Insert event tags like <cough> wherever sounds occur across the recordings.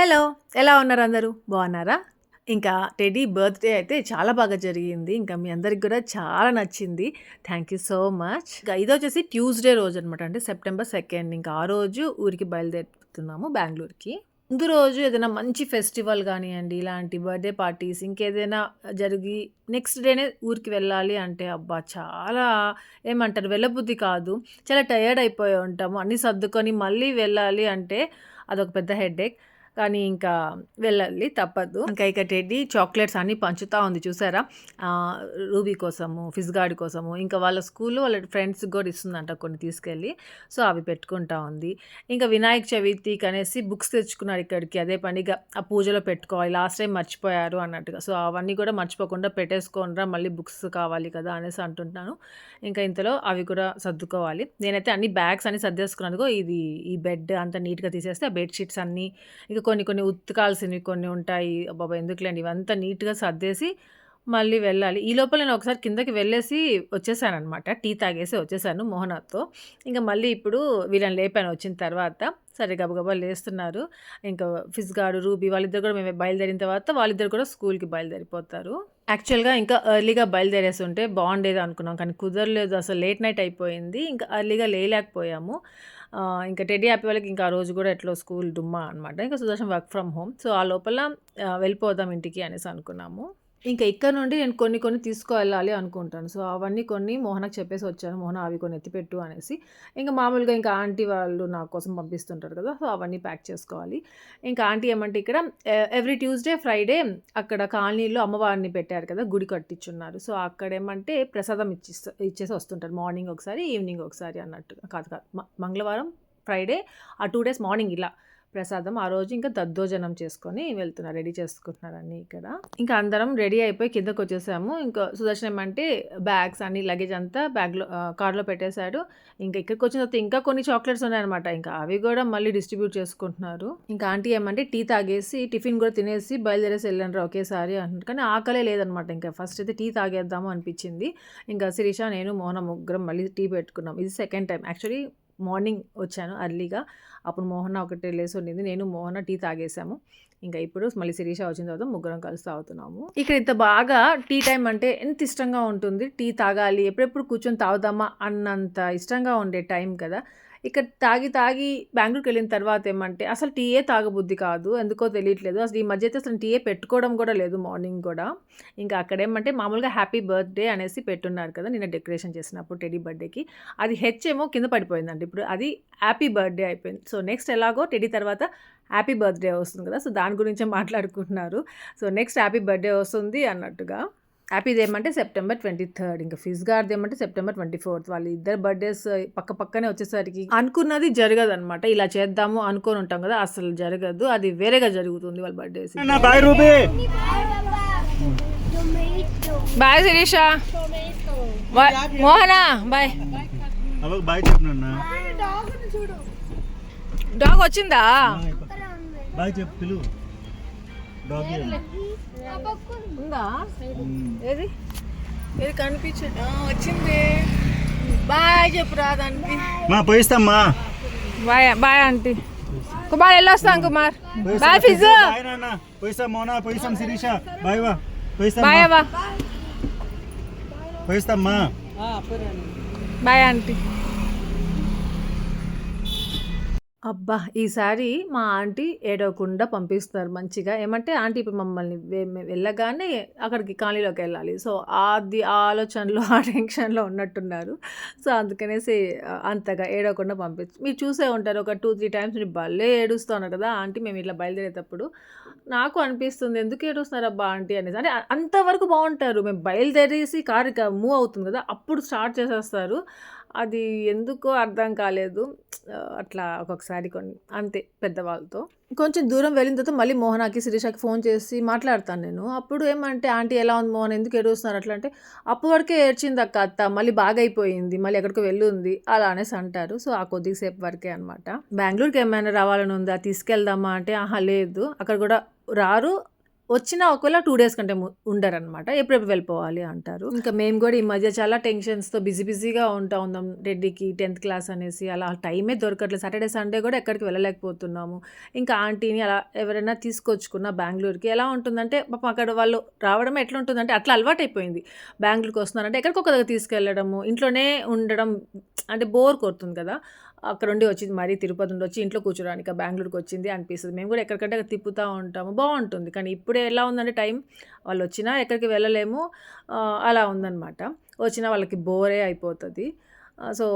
Hello ఎలా ఉన్నారు అందరూ? బాగున్నారా? ఇంకా టెడీ బర్త్డే అయితే చాలా బాగా జరిగింది. ఇంకా మీ అందరికి కూడా చాలా నచ్చింది. థ్యాంక్ యూ సో మచ్ ఇంకా ఇది వచ్చేసి ట్యూస్డే రోజు అనమాట అంటే సెప్టెంబర్ సెకండ్ ఇంకా ఆ రోజు ఊరికి బయలుదేరుతున్నాము బెంగళూరుకి. ముందు రోజు ఏదైనా మంచి ఫెస్టివల్ కానివ్వండి ఇలాంటి బర్త్డే పార్టీస్ ఇంకేదైనా జరిగి నెక్స్ట్ డేనే ఊరికి వెళ్ళాలి అంటే అబ్బా చాలా ఏమంటారు? వెళ్ళబుద్ధి కాదు. చాలా టయర్డ్ అయిపోయి ఉంటాము. అన్నీ సర్దుకొని మళ్ళీ వెళ్ళాలి అంటే అదొక పెద్ద హెడేక్ కానీ ఇంకా వెళ్ళాలి తప్పదు. ఇంకా ఇక టెడ్డీ చాక్లెట్స్ అన్నీ పంచుతూ ఉంది చూసారా? రూబీ కోసము ఫిజ్గాడి కోసము ఇంకా వాళ్ళ స్కూల్లో వాళ్ళ ఫ్రెండ్స్ కూడా ఇస్తుందంట కొన్ని తీసుకెళ్ళి. సో అవి పెట్టుకుంటా ఉంది. ఇంకా వినాయక చవితికి అనేసి బుక్స్ తెచ్చుకున్నారు ఇక్కడికి అదే పనిగా ఆ పూజలో పెట్టుకోవాలి లాస్ట్ టైం మర్చిపోయారు అన్నట్టుగా. సో అవన్నీ కూడా మర్చిపోకుండా పెట్టేసుకోనరా మళ్ళీ బుక్స్ కావాలి కదా అనేసి అంటుంటాను. ఇంకా ఇంతలో అవి కూడా సర్దుకోవాలి. నేనైతే అన్ని బ్యాగ్స్ అన్ని సర్దేసుకున్నాను ఇది ఈ బెడ్ అంతా నీట్గా తీసేస్తే ఆ బెడ్షీట్స్ అన్నీ ఇంకా కొన్ని కొన్ని ఉత్తుకాల్సినవి కొన్ని ఉంటాయి. బాబా ఎందుకులేండి? ఇవంతా నీట్గా సర్దేసి మళ్ళీ వెళ్ళాలి. ఈ లోపల నేను ఒకసారి కిందకి వెళ్ళేసి వచ్చేసాను అనమాట టీ తాగేసి వచ్చేసాను మోహనాథ్తో ఇంకా మళ్ళీ ఇప్పుడు వీళ్ళని లేపాను వచ్చిన తర్వాత. సరే గబగబా లేస్తున్నారు. ఇంకా ఫిజ్గాడు రూబీ వాళ్ళిద్దరు కూడా మేము బయలుదేరిన తర్వాత వాళ్ళిద్దరు కూడా స్కూల్కి బయలుదేరిపోతారు. యాక్చువల్గా ఇంకా ఎర్లీగా బయలుదేరేసి ఉంటే బాగుండేది అనుకున్నాం. కానీ కుదరలేదు. అసలు లేట్ నైట్ అయిపోయింది. ఇంకా ఎర్లీగా లేలేకపోయాము ఇంకా టెడీ హ్యాపీ వాళ్ళకి ఇంకా ఆ రోజు కూడా ఎట్లో స్కూల్ డుమ్మా అనమాట ఇంకా Sudarshan work from home. So ఆ లోపల వెళ్ళిపోదాం ఇంటికి అనేసి అనుకున్నాము. ఇంకా ఇక్కడ నుండి నేను కొన్ని కొన్ని తీసుకువెళ్ళాలి అనుకుంటాను. సో అవన్నీ కొన్ని మోహనకు చెప్పేసి వచ్చాను. మోహన అవి కొన్ని ఎత్తిపెట్టు అనేసి. ఇంకా మామూలుగా ఇంకా ఆంటీ వాళ్ళు నా కోసం పంపిస్తుంటారు కదా! సో అవన్నీ ప్యాక్ చేసుకోవాలి. ఇంకా ఆంటీ ఏమంటే ఇక్కడ ఎవ్రీ ట్యూస్డే ఫ్రైడే అక్కడ కాలనీలో అమ్మవారిని పెట్టారు కదా! గుడి కట్టించున్నారు. సో అక్కడ ఏమంటే ప్రసాదం ఇచ్చి ఇచ్చేసి వస్తుంటారు. మార్నింగ్ ఒకసారి ఈవినింగ్ ఒకసారి అన్నట్టు కాదు కాదు మంగళవారం ఫ్రైడే ఆ టూ డేస్ మార్నింగ్ ఇలా. ప్రసాదం. ఆ రోజు ఇంకా దద్దోజనం చేసుకొని వెళ్తున్నారు రెడీ చేసుకుంటున్నారు ఇక్కడ. ఇంకా అందరం రెడీ అయిపోయి కిందకు వచ్చేసాము. ఇంకా సుదర్శనం ఏమంటే బ్యాగ్స్ అన్ని లగేజ్ అంతా బ్యాగ్లో కార్లో పెట్టేశాడు. ఇంకా ఇక్కడికి వచ్చిన తర్వాత ఇంకా కొన్ని చాక్లెట్స్ ఉన్నాయన్నమాట. ఇంకా అవి కూడా మళ్ళీ డిస్ట్రిబ్యూట్ చేసుకుంటున్నారు. ఇంకా ఆంటీ ఏమంటే టీ తాగేసి టిఫిన్ కూడా తినేసి బయలుదేరేసి వెళ్ళండి ఒకేసారి అంటున్నారు. కానీ ఆకలే లేదనమాట ఇంకా ఫస్ట్ అయితే టీ తాగేద్దాము అనిపించింది. ఇంకా శిరీష నేను మోహన ముగ్గురం మళ్ళీ టీ పెట్టుకున్నాం. ఇది సెకండ్ టైం. యాక్చువల్లీ మార్నింగ్ వచ్చాను అర్లీగా అప్పుడు మోహన ఒకటి లేసి ఉండింది. నేను మోహన టీ తాగేసాము. ఇంకా ఇప్పుడు మళ్ళీ శిరీష వచ్చిన తర్వాత ముగ్గురం కలిసి తాగుతున్నాము. ఇక్కడ ఇంత బాగా టీ టైం అంటే ఎంత ఇష్టంగా ఉంటుంది? టీ తాగాలి ఎప్పుడెప్పుడు కూర్చొని తాగుదామా అన్నంత ఇష్టంగా ఉండే టైం కదా. ఇక్కడ తాగి తాగి బెంగళూరుకి వెళ్ళిన తర్వాత ఏమంటే అసలు టీయే తాగబుద్ధి కాదు ఎందుకో తెలియట్లేదు. అసలు ఈ మధ్య అయితే అసలు టీయే పెట్టుకోవడం కూడా లేదు మార్నింగ్ కూడా. ఇంకా అక్కడ ఏమంటే మామూలుగా హ్యాపీ బర్త్డే అనేసి పెట్టున్నారు కదా నిన్న డెకరేషన్ చేసినప్పుడు టెడీ బర్త్డేకి అది హెచ్ ఏమో కింద పడిపోయిందండి. ఇప్పుడు అది హ్యాపీ బర్త్డే అయిపోయింది. సో నెక్స్ట్ ఎలాగో టెడీ తర్వాత హ్యాపీ బర్త్డే వస్తుంది కదా సో దాని గురించే మాట్లాడుకుంటున్నారు. సో నెక్స్ట్ హ్యాపీ బర్త్డే వస్తుంది అన్నట్టుగా. హ్యాపీది ఏమంటే సెప్టెంబర్ ట్వంటీ థర్డ్ ఇంకా ఫిజ్ గార్ది ఏమంటే సెప్టెంబర్ ట్వంటీ ఫోర్త్ వాళ్ళ ఇద్దరు బర్త్డేస్ పక్క పక్కనే వచ్చేసరికి అనుకున్నది జరగదు అనమాట ఇలా చేద్దాము అనుకొని ఉంటాం కదా అసలు జరగదు. అది వేరేగా జరుగుతుంది వాళ్ళ birthdays bye Sirisha. Mohana bye bye dog వచ్చిందా? బాయ్ చెప్పు ఉందా? ఏది? ఏది కనిపించదు. వచ్చింది. బాయ్ చెప్పు రాదానికి. మా పోయిస్తామ్మా. Bye bye aunty. కుమార్ వెళ్ళొస్తాం కుమార్? బాయ్ ఫిజ్. బాయ్ నాన్న. పోయిస్తాం మోనా. పోయిస్తాం శిరీష. బాయ్ వా. పోయిస్తాం బాయ్ అవ్వ. పోయిస్తామ్మా బాయ్ ఆంటీ. అబ్బా! ఈసారి మా ఆంటీ ఏడవకుండా పంపిస్తున్నారు మంచిగా. ఏమంటే ఆంటీ ఇప్పుడు మమ్మల్ని వె- మె- వెళ్ళగానే అక్కడికి కాలనీలోకి వెళ్ళాలి. సో అది ఆ ఆలోచనలో ఆ టెన్షన్లో ఉన్నట్టున్నారు. సో అందుకనేసి అంతగా ఏడవకుండా పంపించి మీరు చూసే ఉంటారు. ఒక టూ త్రీ టైమ్స్ మీరు భలే ఏడుస్తున్నారు కదా! ఆంటీ మేము ఇట్లా బయలుదేరేటప్పుడు. నాకు అనిపిస్తుంది ఎందుకు ఏడుస్తున్నారు అబ్బా ఆంటీ? అనేసి. అంటే అంతవరకు బాగుంటారు. మేము బయలుదేరేసి కారు ఇక మూవ్ అవుతుంది కదా! అప్పుడు స్టార్ట్ చేసేస్తారు. అది ఎందుకో అర్థం కాలేదు. అట్లా ఒక్కొక్కసారి కొన్ని అంతే పెద్దవాళ్ళతో. కొంచెం దూరం వెళ్ళిన తర్వాత మళ్ళీ మోహనాకి శిరీషకి ఫోన్ చేసి మాట్లాడతాను నేను. అప్పుడు ఏమంటే ఆంటీ ఎలా ఉంది మోహన్? ఎందుకు ఏడుస్తున్నారు? అట్లా అంటే అప్పటి వరకే ఏడ్చింది అక్క అత్త. మళ్ళీ బాగా అయిపోయింది మళ్ళీ ఎక్కడికో వెళ్ళుంది. అలా అనేసి అంటారు. సో ఆ కొద్దిసేపు వరకే అనమాట బెంగళూరుకి ఏమైనా రావాలని ఉందా? తీసుకెళ్దామా అంటే ఆహా లేదు. అక్కడ కూడా రారు. వచ్చినా ఒకవేళ టూ డేస్ కంటే ఉండరు ఉండరనమాట. ఎప్పుడెప్పుడు వెళ్ళిపోవాలి అంటారు. ఇంకా మేము కూడా ఈ మధ్య చాలా టెన్షన్స్‌తో బిజీ బిజీగా ఉంటా ఉందాం రెడ్డికి టెన్త్ క్లాస్ అనేసి అలా టైమే దొరకట్లేదు. సాటర్‌డే, సండే కూడా ఎక్కడికి వెళ్ళలేకపోతున్నాము. ఇంకా ఆంటీని అలా ఎవరైనా తీసుకొచ్చుకున్న బెంగళూరుకి ఎలా ఉంటుందంటే పాపం అక్కడ వాళ్ళు రావడం ఎట్లుంటుందంటే అట్లా అలవాటైపోయింది. బెంగళూరుకి వస్తున్నారంటే ఎక్కడికొక దగ్గర తీసుకెళ్ళడము, ఇంట్లోనే ఉండడం అంటే బోర్ కొడుతుంది కదా! అక్కడుండి వచ్చింది మరీ తిరుపతి నుండి వచ్చి ఇంట్లో కూర్చోవడానికి బెంగళూరుకి వచ్చింది అనిపిస్తుంది మేము కూడా ఎక్కడికంటే తిప్పుతూ ఉంటాము. బాగుంటుంది కానీ ఇప్పుడే ఎలా ఉందంటే టైం వాళ్ళు వచ్చినా ఎక్కడికి వెళ్ళలేము. అలా ఉందన్నమాట వచ్చినా వాళ్ళకి బోరే అయిపోతుంది సో,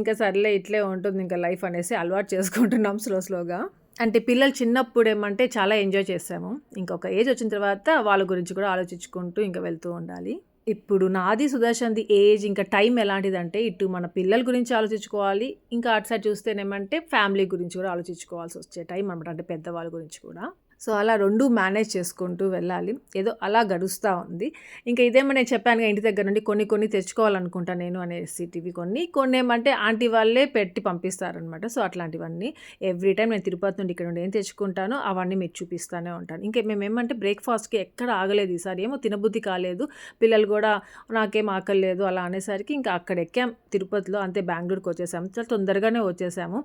ఇంకా సర్లే ఇట్లే ఉంటుంది ఇంకా లైఫ్ అనేసి అలవాటు చేసుకుంటున్నాం స్లో స్లోగా. అంటే పిల్లలు చిన్నప్పుడు ఏమంటే చాలా ఎంజాయ్ చేసాము. ఇంకొక ఏజ్ వచ్చిన తర్వాత వాళ్ళ గురించి కూడా ఆలోచించుకుంటూ ఇంకా వెళ్తూ ఉండాలి. ఇప్పుడు నాది, సుదర్శన్‌ది ఏజ్ ఇంకా టైం ఎలాంటిదంటే ఇటు మన పిల్లల గురించి ఆలోచించుకోవాలి. ఇంకా అటు సైడ్ చూస్తేనేమంటే ఫ్యామిలీ గురించి కూడా ఆలోచించుకోవాల్సి వచ్చే టైం అనమాట. అంటే పెద్దవాళ్ళ గురించి కూడా. సో, అలా రెండు మేనేజ్ చేసుకుంటూ వెళ్ళాలి. ఏదో అలా గడుస్తూ ఉంది. ఇంకా ఇదేమో నేను చెప్పాను ఇంటి దగ్గర నుండి కొన్ని కొన్ని తెచ్చుకోవాలనుకుంటా నేను అనేసి టీవీ కొన్ని. కొన్ని ఏమంటే ఆంటీ వాళ్ళే పెట్టి పంపిస్తారనమాట. సో, అట్లాంటివన్నీ ఎవ్రీ టైం నేను తిరుపతి నుండి ఇక్కడ నుండి ఏం తెచ్చుకుంటానో అవన్నీ మీరు చూపిస్తానే ఉంటాను. ఇంకా మేమేమంటే బ్రేక్‌ఫాస్ట్‌కి ఎక్కడ ఆగలేదు ఈసారి. ఏమో తినబుద్ధి కాలేదు. పిల్లలు కూడా నాకేం ఆకలి లేదు అలా అనేసరికి ఇంకా అక్కడ ఎక్కాం తిరుపతిలో. అంతే బెంగళూరుకి వచ్చేసాము. చాలా తొందరగానే వచ్చేసాము.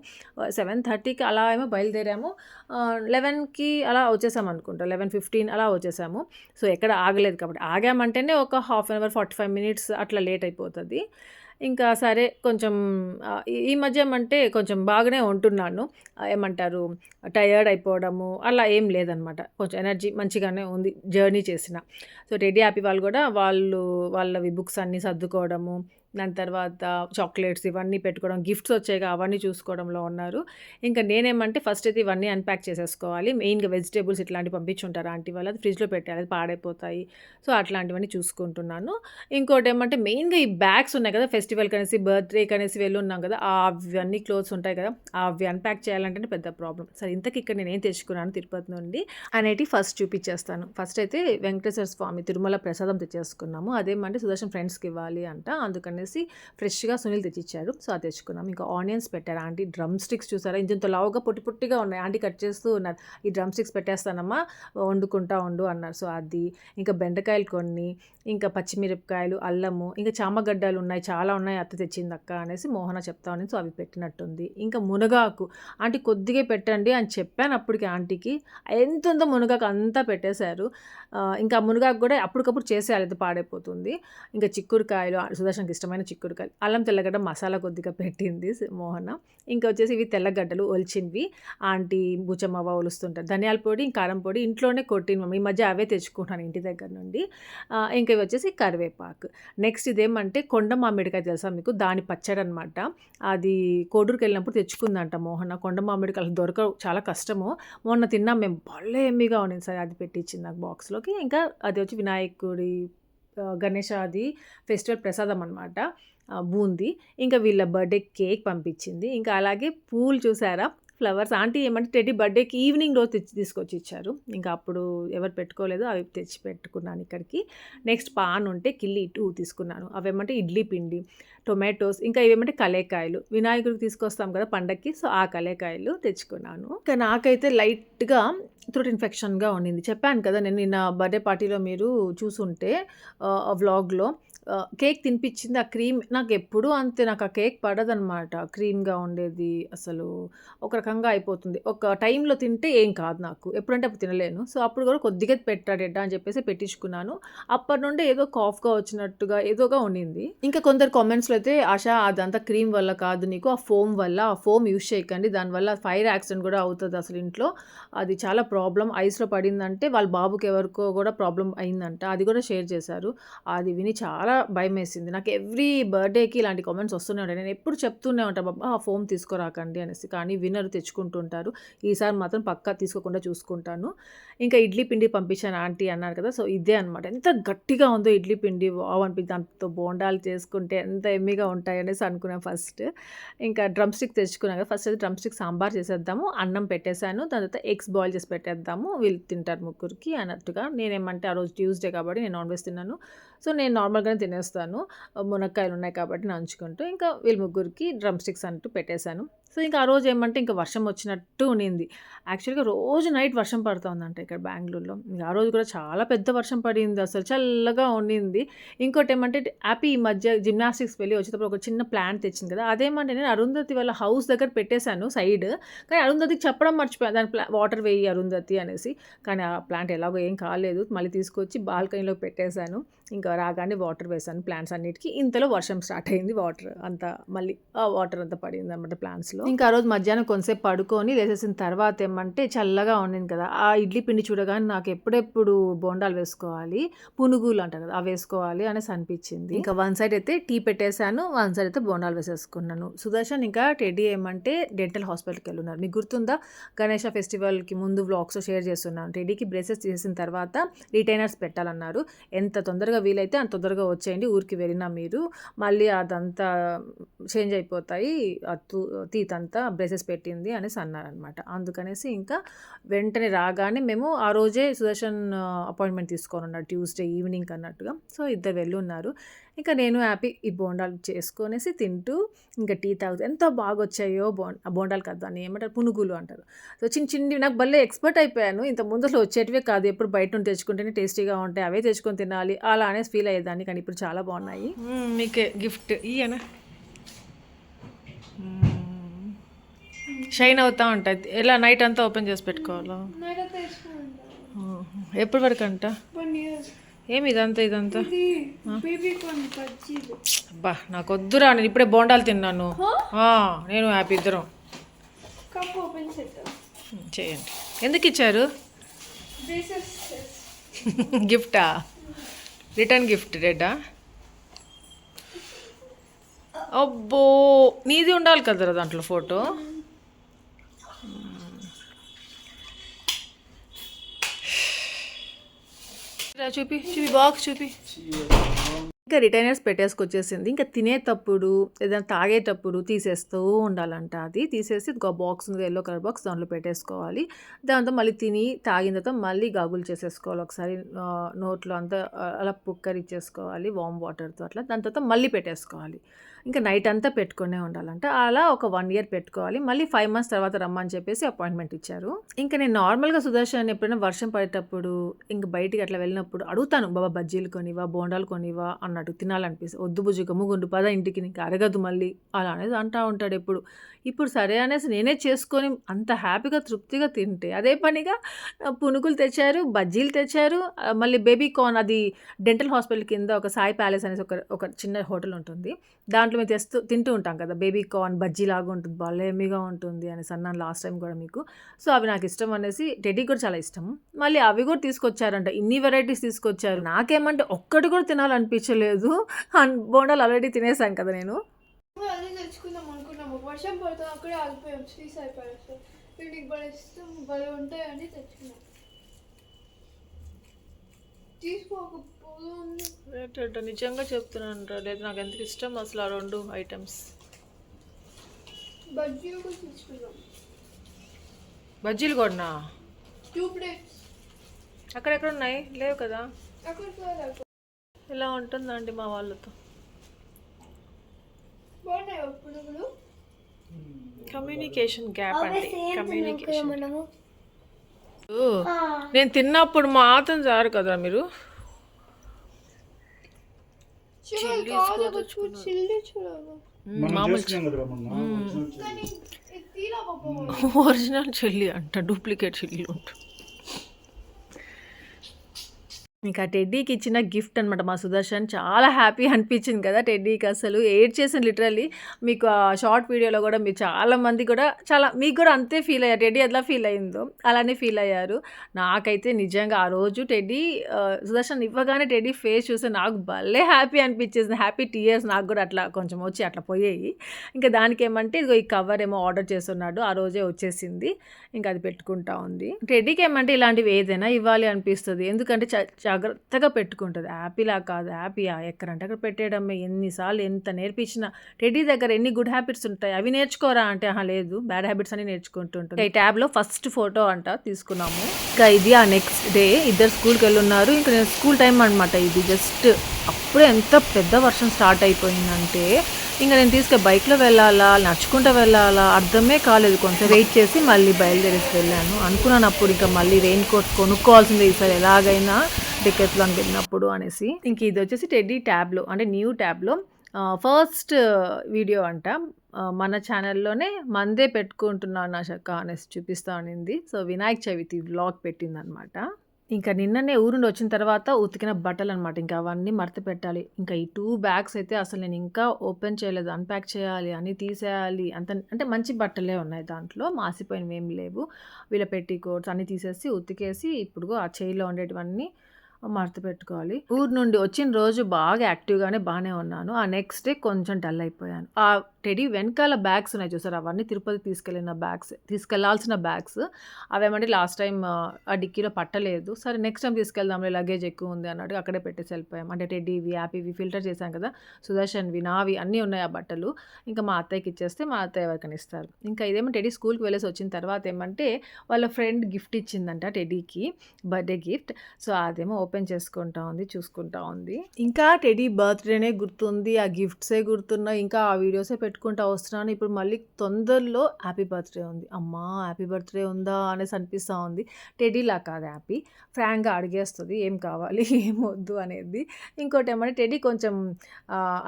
సెవెన్ థర్టీకి అలా ఏమో బయలుదేరాము. లెవెన్కి అలా అలా వచ్చేసాము అనుకుంటా లెవెన్ ఫిఫ్టీన్ అలా వచ్చేసాము. సో, ఎక్కడ ఆగలేదు కాబట్టి. ఆగామంటేనే ఒక హాఫ్ అన్ అవర్, 45 మినిట్స్ అట్లా లేట్ అయిపోతుంది ఇంకా సరే కొంచెం ఈ మధ్య ఏమంటే కొంచెం బాగానే ఉంటున్నాను. ఏమంటారు టయర్డ్ అయిపోవడము అలా ఏం లేదనమాట. కొంచెం ఎనర్జీ మంచిగానే ఉంది జర్నీ చేసిన. సో, రెడీ హ్యాపీ వాళ్ళు కూడా వాళ్ళు వాళ్ళవి బుక్స్ అన్నీ సర్దుకోవడము, దాని తర్వాత చాక్లెట్స్ ఇవన్నీ పెట్టుకోవడం, గిఫ్ట్స్ వచ్చాయిగా అవన్నీ చూసుకోవడంలో ఉన్నారు. ఇంకా నేనేమంటే ఫస్ట్ అయితే ఇవన్నీ అన్‌ప్యాక్ చేసేసుకోవాలి. మెయిన్‌గా వెజిటేబుల్స్ ఇట్లాంటివి పంపించుంటారు ఆంటీ వాళ్ళు. అది ఫ్రిడ్జ్‌లో పెట్టాలి. అది పాడైపోతాయి. సో, అట్లాంటివన్నీ చూసుకుంటున్నాను. ఇంకోటి ఏమంటే మెయిన్‌గా ఈ బ్యాగ్స్ ఉన్నాయి కదా! ఫెస్టివల్ కనేసి బర్త్డే కనేసి వెళ్ళున్నాం కదా! అవన్నీ క్లోత్స్ ఉంటాయి కదా! అవి అన్‌ప్యాక్ చేయాలంటేనే పెద్ద ప్రాబ్లం సరే ఇంతకి ఇక్కడ నేనేం తెచ్చుకున్నాను తిరుపతి నుండి అనేటివి ఫస్ట్ చూపిచ్చేస్తాను. ఫస్ట్ అయితే వెంకటేశ్వర స్వామి తిరుమల ప్రసాదం తెచ్చేసుకున్నాము. అదేమంటే సుదర్శన్ ఫ్రెండ్స్‌కి ఇవ్వాలి అంట. అనేసి ఫ్రెష్‌గా సునీల్ తెచ్చిచ్చారు. సో, అది తెచ్చుకున్నాం. ఇంకా ఆనియన్స్ పెట్టారు ఆంటీ. డ్రమ్ స్టిక్స్ చూసారా ఇంత లావుగా పొట్టి పొట్టిగా ఉన్నాయి. ఆంటీ కట్ చేస్తూ ఉన్నారు. ఈ డ్రమ్ స్టిక్స్ పెట్టేస్తానమ్మా వండుకుంటా వండు అన్నారు. సో, అది ఇంకా బెండకాయలు కొన్ని, ఇంకా పచ్చిమిరపకాయలు, అల్లము, ఇంకా చామగడ్డలు ఉన్నాయి. చాలా ఉన్నాయి అత్త తెచ్చిందక్క అనేసి మోహన చెప్తా ఉన్నింది. సో, అవి పెట్టినట్టుంది. ఇంకా మునగాకు ఆంటీ కొద్దిగా పెట్టండి అని చెప్పాను అప్పటికి ఆంటీకి. ఎంతుందో మునగాకు అంతా పెట్టేశారు. ఇంకా మునగాకు కూడా అప్పటికప్పుడు చేసేయాలి లేతే పాడైపోతుంది. ఇంకా చిక్కుడుకాయలు ఇష్టం ఇష్టమైన చిక్కుడుకాయలు, అల్లం తెల్లగడ్డ మసాలా కొద్దిగా పెట్టింది మోహన. ఇంకా వచ్చేసి ఇవి తెల్లగడ్డలు ఒలిచినవి. ఆంటీ బుచ్చమ్మవ్వ ఒలుస్తుంటారు. ధనియాల పొడి, కారం పొడి ఇంట్లోనే కొట్టినవి. ఈ మధ్య అవే తెచ్చుకుంటున్నాను ఇంటి దగ్గర నుండి. ఇంకా ఇవి వచ్చేసి కరివేపాకు. నెక్స్ట్ ఇదేమంటే కొండ మామిడికాయ తెలుసా మీకు? దాని పచ్చడి అనమాట అది కోడూరుకెళ్ళినప్పుడు తెచ్చుకుందంట మోహన. కొండ మామిడికాయలు దొరకవు చాలా కష్టము. మొన్న తిన్నాం మేము. భలే ఎమ్మిగా ఉండింది. సరే అది పెట్టించింది నాకు బాక్స్‌లోకి. ఇంకా అది వచ్చి వినాయకుడి ఆహ్, గణేషాది ఫెస్టివల్ ప్రసాదం అనమాట. బూంది ఇంకా వీళ్ళ బర్త్‌డే కేక్ పంపించింది. ఇంకా అలాగే పూలు చూసారా? ఫ్లవర్స్ ఆంటీ ఏమంటే టెడ్డీ బర్త్‌డేకి ఈవినింగ్ రోజు తెచ్చి తీసుకొచ్చి ఇచ్చారు. ఇంకా అప్పుడు ఎవరు పెట్టుకోలేదు. అవి తెచ్చి పెట్టుకున్నాను ఇక్కడికి. నెక్స్ట్ పాన్ ఉంటే కిల్లి టూ తీసుకున్నాను. అవేమంటే ఇడ్లీ పిండి, టొమాటోస్ ఇంకా ఇవేమంటే కలేకాయలు. వినాయకుడికి తీసుకొస్తాం కదా పండక్కి. సో, ఆ కలేకాయలు తెచ్చుకున్నాను. ఇంకా నాకైతే లైట్‌గా త్రోట్ ఇన్ఫెక్షన్‌గా ఉండింది. చెప్పాను కదా! నేను నిన్న బర్త్‌డే పార్టీలో మీరు చూసుంటే వ్లాగ్‌లో కేక్ తినిపించింది ఆ క్రీమ్ నాకు ఎప్పుడూ అంతే నాకు ఆ కేక్ పడదనమాట. క్రీమ్‌గా ఉండేది అసలు ఒక రకంగా అయిపోతుంది. ఒక టైంలో తింటే ఏం కాదు నాకు. ఎప్పుడంటే అప్పుడు తినలేను. సో, అప్పుడు కూడా కొద్దిగా పెట్టాడు అని చెప్పేసి పెట్టించుకున్నాను. అప్పటి నుండి ఏదో కాఫ్‌గా వచ్చినట్టుగా ఏదోగా ఉండింది. ఇంకా కొందరు కామెంట్స్‌లో అయితే ఆష అదంతా క్రీమ్ వల్ల కాదు నీకు ఆ ఫోమ్ వల్ల. ఆ ఫోమ్ యూస్ చేయకండి. దానివల్ల ఫైర్ యాక్సిడెంట్ కూడా అవుతుంది అసలు ఇంట్లో. అది చాలా ప్రాబ్లమ్. ఐస్‌లో పడిందంటే వాళ్ళ బాబుకి ఎవరికో కూడా ప్రాబ్లం అయిందంట. అది కూడా షేర్ చేశారు. అది విని చాలా భయం వేసింది నాకు ఎవ్రీ బర్త్‌డేకి ఇలాంటి కామెంట్స్ వస్తూనే ఉంటాయి. నేను ఎప్పుడు చెప్తూనే ఉంటా బాబా ఆ ఫోమ్ తీసుకురాకండి అనేసి. కానీ విన్నర్ తెచ్చుకుంటుంటారు. ఈసారి మాత్రం పక్కా తీసుకోకుండా చూసుకుంటాను. ఇంకా ఇడ్లీ పిండి పంపించాను ఆంటీ అన్నారు కదా! సో, ఇదే అనమాట. ఎంత గట్టిగా ఉందో ఇడ్లీ పిండి వావ్ దాంతో బోండాలు చేసుకుంటే ఎంత ఎమ్మిగా ఉంటాయి అనేసి అనుకున్నాను ఫస్ట్. ఇంకా డ్రమ్ స్టిక్ తెచ్చుకున్నాను కదా! ఫస్ట్ అయితే డ్రమ్ స్టిక్ సాంబార్ చేసేద్దాము. అన్నం పెట్టేశాను దాని తర్వాత ఎగ్స్ బాయిల్ చేసి పెట్టేద్దాము. వీళ్ళు తింటారు ముగ్గురికి అన్నట్టుగా. నేనేమంటే ఆ రోజు ట్యూస్‌డే కాబట్టి నేను నాన్ వెజ్ తిన్నాను సో, నేను నార్మల్‌గానే తినేస్తాను. మునక్కాయలు ఉన్నాయి కాబట్టి నంచుకుంటూ ఇంకా వీళ్ళ ముగ్గురికి డ్రమ్ స్టిక్స్ అంటూ పెట్టేసాను. సో ఇంకా ఆ రోజు ఏమంటే ఇంకా వర్షం వచ్చినట్టు ఉండింది. యాక్చువల్గా రోజు నైట్ వర్షం పడుతుందంట ఇక్కడ బెంగళూరులో. ఇంకా ఆ రోజు కూడా చాలా పెద్ద వర్షం పడింది అసలు చల్లగా ఉండింది. ఇంకోటి ఏమంటే హ్యాపీ ఈ మధ్య జిమ్నాస్టిక్స్ వెళ్ళి వచ్చేటప్పుడు ఒక చిన్న ప్లాంట్ తెచ్చింది కదా అదేమంటే నేను అరుంధతి వాళ్ళ హౌస్ దగ్గర పెట్టేశాను సైడ్. కానీ అరుంధతికి చెప్పడం మర్చిపోయాను దాని ప్లా వాటర్ వేయి అరుంధతి అనేసి. కానీ ఆ ప్లాంట్ ఎలాగో ఏం కాలేదు మళ్ళీ తీసుకొచ్చి బాల్కనీలో పెట్టేశాను. ఇంకా రాగానే వాటర్ వేసాను ప్లాంట్స్ అన్నిటికీ. ఇంతలో వర్షం స్టార్ట్ అయింది వాటర్ అంతా మళ్ళీ ఆ వాటర్ అంతా పడింది అనమాట ప్లాంట్స్లో. ఇంకా ఆ రోజు మధ్యాహ్నం కొంతసేపు పడుకొని లేచేసిన తర్వాత ఏమంటే చల్లగా ఉండింది కదా. ఆ ఇడ్లీ పిండి చూడగానే నాకు ఎప్పుడెప్పుడు బోండాలు వేసుకోవాలి పునుగులు అంటారు కదా అవి వేసుకోవాలి అనేసి అనిపించింది. ఇంకా వన్ సైడ్ అయితే టీ పెట్టేశాను వన్ సైడ్ అయితే బోండాలు వేసేసుకున్నాను. సుదర్శన్ ఇంకా టెడ్డీ ఏమంటే డెంటల్ హాస్పిటల్కి వెళ్ళున్నారు. మీకు గుర్తుందా? గణేష ఫెస్టివల్కి ముందు వ్లాగ్స్ షేర్ చేస్తున్నాను. టెడ్డీకి బ్రేసెస్ చేసిన తర్వాత రిటైనర్స్ పెట్టాలన్నారు. ఎంత తొందరగా వీలైతే అంత తొందరగా వచ్చేయండి ఊరికి వెళ్ళినా మీరు. మళ్ళీ అదంతా చేంజ్ అయిపోతాయి ఆ తూ- ఇదంతా అంతా బ్రేసెస్ పెట్టింది అనేసి అన్నారనమాట అందుకనేసి ఇంకా వెంటనే రాగానే మేము ఆ రోజే సుదర్శన్ అపాయింట్మెంట్ తీసుకొని ఉన్నారు ట్యూస్డే ఈవినింగ్ అన్నట్టుగా. సో ఇద్దరు వెళ్ళి ఉన్నారు. ఇంకా నేను హ్యాపీ ఈ బోండాలు చేసుకొనేసి తింటూ ఇంకా టీ తాగుతూ ఎంత బాగా వచ్చాయో బోండా ఆ బోండాలు కాదు అని ఏమంటారు పునుగులు అంటారు. సో చిన్న చిన్నవి నాకు భలే ఎక్స్పర్ట్ అయిపోయాను. ఇంత ముందర వచ్చేటివే కాదు ఎప్పుడు బయట నుండి తెచ్చుకుంటేనే టేస్టీగా ఉంటాయి అవే తెచ్చుకొని తినాలి అలా అనేసి ఫీల్ అయ్యేదాన్ని. కానీ ఇప్పుడు చాలా బాగున్నాయి. మీకే గిఫ్ట్ ఈయన షైన్ అవుతా ఉంటుంది. ఎలా? నైట్ అంతా ఓపెన్ చేసి పెట్టుకోవాలా? ఎప్పటి వరకు అంట? ఏమి ఇదంతా ఇదంతా? అబ్బా నాకు వద్దురా నేను ఇప్పుడే బోండాలు తిన్నాను. నేను హ్యాపీ ఇద్దరం. చేయండి. ఎందుకు ఇచ్చారు? <laughs> గిఫ్టా? Return gift రేటా? అబ్బో నీది ఉండాలి కదరా దాంట్లో ఫోటో? చూపి చూపి బాక్స్ చూపి. ఇంకా రిటైనర్స్ పెట్టేసుకొచ్చేసింది. ఇంకా తినేటప్పుడు ఏదైనా తాగేటప్పుడు తీసేస్తూ ఉండాలంట అది. తీసేసి ఒక బాక్స్ ఉంది ఎల్లో కలర్ బాక్స్ దాంట్లో పెట్టేసుకోవాలి. దాంతో మళ్ళీ తిని తాగిన తర్వాత మళ్ళీ గాగులు చేసేసుకోవాలి. ఒకసారి నోట్లో అంతా అలా అలా పుక్కరిచ్చేసుకోవాలి వామ్ వాటర్తో అట్లా. దాని తర్వాత మళ్ళీ పెట్టేసుకోవాలి. ఇంకా నైట్ అంతా పెట్టుకునే ఉండాలంట. అలా ఒక వన్ ఇయర్ పెట్టుకోవాలి. మళ్ళీ ఫైవ్ మంత్స్ తర్వాత రమ్మని చెప్పేసి అపాయింట్మెంట్ ఇచ్చారు. ఇంకా నేను నార్మల్గా సుదర్శన్ ఎప్పుడైనా వర్షం పడేటప్పుడు ఇంక బయటికి అట్లా వెళ్ళినప్పుడు అడుగుతాను బాబా బజ్జీలు కొనివా బోండాలు కొనివా అన్నట్టు తినాలనిపిస్తుంది వద్దు బుజ్జి గమ్ముగుండు పద ఇంటికి నీకు అరగదు మళ్ళీ అలా అనేది అంటా ఉంటాడు ఎప్పుడు. ఇప్పుడు సరే అనేసి నేనే చేసుకొని అంత హ్యాపీగా తృప్తిగా తింటే అదే పనిగా పునుకులు తెచ్చారు బజ్జీలు తెచ్చారు మళ్ళీ బేబీ కార్న్ అది డెంటల్ హాస్పిటల్ కింద ఒక సాయి ప్యాలెస్ అనేసి ఒక ఒక చిన్న హోటల్ ఉంటుంది. దాంట్లో మేము తెస్తూ తింటూ ఉంటాం కదా బేబీ కార్న్ బజ్జీ లాగా ఉంటుంది బలేమిగా ఉంటుంది అనేసి అన్నాను లాస్ట్ టైం కూడా మీకు. సో అవి నాకు ఇష్టం అనేసి టెడ్డీ కూడా చాలా ఇష్టం. మళ్ళీ అవి కూడా తీసుకొచ్చారంట ఇన్ని వెరైటీస్ తీసుకొచ్చారు. నాకేమంటే ఒక్కటి కూడా తినాలనిపించలేదు. అన్- బోండాలు ఆల్రెడీ తినేసాను కదా నేను. అదే తెచ్చుకుందాం వర్షం పడుతుంది అక్కడే ఆగిపోయాం. స్వీస్ అయిపోయాం సో వీటికి భలే ఉంటాయని తెచ్చుకున్నాం. తీసుకోకపోతుంది ఏంటంటే నిజంగా చెప్తున్నాను రా. లేదు నాకు ఎంత ఇష్టం అసలు ఆ రెండు ఐటమ్స్ బజ్జీలు కూడా తెచ్చుకున్నాం బజ్జీలు కొన్నా? టూ ప్లేట్స్ అక్కడెక్కడ ఉన్నాయి? లేవు కదా? ఇలా ఉంటుందండి మా వాళ్ళతో? బాగున్నాయి పునుగులు? కమ్యూనికేషన్ గ్యాప్ అంటే కమ్యూనికేషన్ నేను తిన్నప్పుడు మాత్రం చారు కదా మీరు? ఒరిజినల్ చెల్లి. అంట డూప్లికేట్ చెల్లి ఉంటుంది ఇంకా టెడ్డీకి ఇచ్చిన గిఫ్ట్ అనమాట మా సుదర్శన్. చాలా హ్యాపీ అనిపించింది కదా టెడ్డీకి అసలు. ఏడ్ చేసిన లిటరల్లీ. మీకు ఆ షార్ట్ వీడియోలో కూడా మీరు చాలా మంది కూడా చాలా మీకు కూడా అంతే ఫీల్ అయ్యారు. టెడ్డీ ఎలా ఫీల్ అయిందో అలానే ఫీల్ అయ్యారు. నాకైతే నిజంగా ఆ రోజు టెడ్డీ సుదర్శన్ ఇవ్వగానే టెడ్డీ ఫేస్ చూస్తే నాకు భలే హ్యాపీ అనిపించేసింది. హ్యాపీ టీయర్స్ నాకు కూడా అట్లా కొంచెం వచ్చి అట్లా పోయాయి. ఇంకా దానికి ఏమంటే ఇదిగో ఈ కవర్ ఏమో ఆర్డర్ చేస్తున్నాడు. ఆ రోజే వచ్చేసింది. ఇంకా అది పెట్టుకుంటా ఉంది. టెడ్డీకి ఏమంటే ఇలాంటివి ఏదైనా ఇవ్వాలి అనిపిస్తుంది. ఎందుకంటే చ- జాగ్రత్తగా పెట్టుకుంటుంది. హ్యాపీలా కాదు. హ్యాపీయా ఎక్కడంటే అక్కడ పెట్టేయడమే. ఎన్నిసార్లు ఎంత నేర్పించినా టెడ్డీ దగ్గర ఎన్ని గుడ్ హ్యాబిట్స్ ఉంటాయి? అవి నేర్చుకోరా అంటే ఆహా లేదు. బ్యాడ్ హ్యాబిట్స్ అని నేర్చుకుంటుంటుంది. ఈ ట్యాబ్లో ఫస్ట్ ఫోటో అంట తీసుకున్నాము. ఇంకా ఇది ఆ నెక్స్ట్ డే ఇద్దరు స్కూల్కి వెళ్ళి ఉన్నారు ఇంకా నేను స్కూల్ టైం అనమాట ఇది. జస్ట్ అప్పుడే ఎంత పెద్ద వర్షం స్టార్ట్ అయిపోయిందంటే ఇంకా నేను తీసుకే బైక్లో వెళ్ళాలా నడుచుకుంటూ వెళ్ళాలా అర్థమే కాలేదు కొంచెం. వెయిట్ చేసి మళ్ళీ బయలుదేరేసి వెళ్ళాను. అనుకున్నాను అప్పుడు ఇంకా మళ్ళీ రెయిన్ కోట్ కొనుక్కోవాల్సిందే ఈసారి ఎలాగైనా. టికెట్లోకి వెళ్ళినప్పుడు అనేసి. ఇంక ఇది వచ్చేసి టెడ్డీ ట్యాబ్లో అంటే న్యూ ట్యాబ్లో ఫస్ట్ వీడియో అంట మన ఛానల్లోనే మందే పెట్టుకుంటున్నాను నా అనేసి చూపిస్తా అనింది. సో వినాయక చవితి వ్లాగ్ పెట్టిందనమాట. ఇంకా నిన్ననే ఊరుండి వచ్చిన తర్వాత ఉతికిన బట్టలు అనమాట ఇంకా అవన్నీ మడత పెట్టాలి. ఇంకా ఈ టూ బ్యాగ్స్ అయితే అసలు నేను ఇంకా ఓపెన్ చేయలేదు అన్ప్యాక్ చేయాలి అని తీసేయాలి అంత అంటే మంచి బట్టలే ఉన్నాయి దాంట్లో మాసిపోయినవి ఏం లేవు. వీళ్ళ పెట్టి కోట్స్ అన్నీ తీసేసి ఉతికేసి ఇప్పుడు ఆ చేయిలో ఉండేటివన్నీ మడత పెట్టుకోవాలి ఊరు నుండి వచ్చిన రోజు బాగా యాక్టివ్గానే బాగానే ఉన్నాను. ఆ నెక్స్ట్ డే కొంచెం డల్ అయిపోయాను. ఆ టెడీ వెనకాల బ్యాగ్స్ ఉన్నాయి చూసారు? అవన్నీ తిరుపతి తీసుకెళ్ళిన బ్యాగ్స్ తీసుకెళ్ళాల్సిన బ్యాగ్స్. అవేమంటే లాస్ట్ టైం ఆ డిక్కీలో పట్టలేదు. సరే నెక్స్ట్ టైం తీసుకెళ్దాంలే లగేజ్ ఎక్కువ ఉంది అన్నట్టు అక్కడే పెట్టేసి వెళ్ళిపోయాం. అంటే టెడ్డీవి యాపీవి ఫిల్టర్ చేశాం కదా? సుదర్శన్వి నావి అన్నీ ఉన్నాయి ఆ బట్టలు. ఇంకా మా అత్తయ్యకి ఇచ్చేస్తే మా అత్తయ్య ఎవరికైనా ఇస్తారు. ఇంకా ఇదేమో టెడీ స్కూల్కి వెళ్ళేసి వచ్చిన తర్వాత ఏమంటే వాళ్ళ ఫ్రెండ్ గిఫ్ట్ ఇచ్చిందంట టెడీకి బర్త్డే గిఫ్ట్. సో అదేమో ఓపెన్ చేసుకుంటా ఉంది చూసుకుంటా ఉంది. ఇంకా టెడీ బర్త్డేనే గుర్తుంది ఆ గిఫ్ట్సే గుర్తున్నాయి ఇంకా ఆ వీడియోసే పెట్టుకుంటా వస్తున్నాను. ఇప్పుడు మళ్ళీ తొందరలో హ్యాపీ బర్త్డే ఉంది. అమ్మా హ్యాపీ బర్త్డే ఉందా అనేసి అనిపిస్తూ ఉంది. టెడీలా కాదు హ్యాపీ. ఫ్రాంక్గా అడిగేస్తుంది. ఏం కావాలి? <laughs> ఏం వద్దు అనేది. ఇంకోటి ఏమంటే టెడీ కొంచెం